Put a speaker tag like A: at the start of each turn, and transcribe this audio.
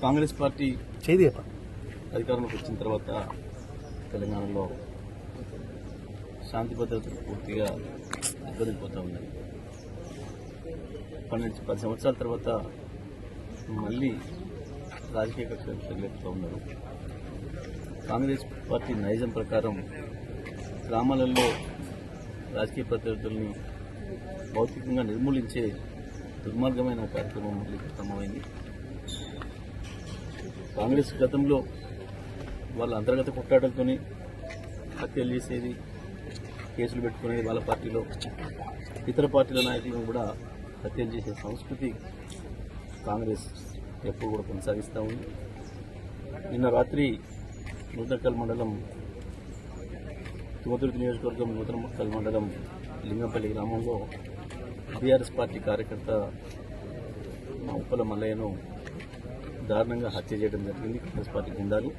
A: Congress party అధికారంలోకి వచ్చిన తర్వాత తెలంగాణలో శాంతి భద్రతలు పూర్తిగా దొరికిపోతూ ఉన్నాయి పన్నెండు పది సంవత్సరాల తర్వాత మళ్ళీ రాజకీయ కక్షలు తగిలేపుతూ ఉన్నారు. కాంగ్రెస్ పార్టీ నైజం ప్రకారం గ్రామాలలో రాజకీయ ప్రత్యర్థుల్ని భౌతికంగా నిర్మూలించే దుర్మార్గమైన కార్యక్రమం మళ్ళీ ప్రారంభమైంది. కాంగ్రెస్ గతంలో వాళ్ళ అంతర్గత కొట్లాటలతోని హత్యలు చేసేది కేసులు పెట్టుకునేది వాళ్ళ పార్టీలో. ఇతర పార్టీల నాయకులను కూడా హత్యలు చేసే సంస్కృతి కాంగ్రెస్ ఎప్పుడు కూడా కొనసాగిస్తూ ఉంది. నిన్న రాత్రి నూతనకల్ మండలం తుమతుర్తి నియోజకవర్గం నూతనకల్ మండలం లింగంపల్లి గ్రామంలో బీఆర్ఎస్ పార్టీ కార్యకర్త మా ఉప్పల మల్లయ్యను దారుణంగా హత్య చేయడం జరిగింది కాంగ్రెస్ పార్టీ గుండాలు